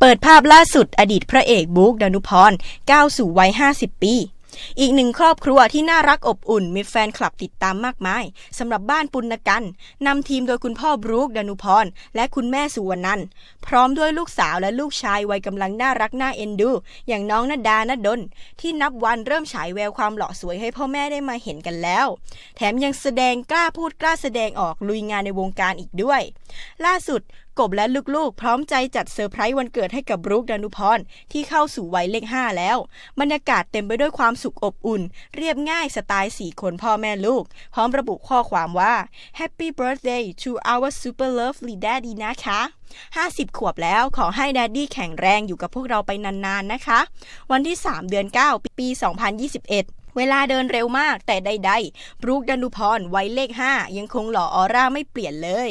เปิดภาพล่าสุดอดีตพระเอกบุ๊กดานุพรก้าวสู่วัย 50 ปี อีกหนึ่งครอบครัวที่น่ารักอบอุ่นมีแฟนคลับติดตามมากมายสำหรับบ้านปุณกันนำทีมโดยคุณพ่อบรูคดานุพรและคุณแม่สุวรรณันพร้อมด้วยลูกสาวและลูกชายวัยกำลังน่ารักน่าเอ็นดู อย่างน้องนาดานดลที่นับวันเริ่มฉายแววความหล่อสวยให้พ่อแม่ได้มาเห็นกันแล้ว แถมยังแสดงกล้าพูดกล้าแสดงออกลุยงานในวงการอีกด้วย ล่าสุด กบและลูกๆ พร้อมใจจัดเซอร์ไพรส์วันเกิดให้กับบรูคดานุพรที่เข้าสู่วัยเลข5แล้ว บรรยากาศเต็มไปด้วยความสุขอบอุ่น เรียบง่ายสไตล์4คนพ่อแม่ลูก พร้อมระบุข้อความว่า Happy birthday to our super lovely daddy นะคะ50 ขวบแล้วขอให้แดดดี้แข็งแรงอยู่กับพวกเราไปนานๆนะคะ วันที่ 3 เดือน 9 ปี 2021เวลาเดินเร็วมากแต่ใดๆบรูคดานุพรวัยเลข 5 ยังคงหล่อออร่าไม่เปลี่ยนเลย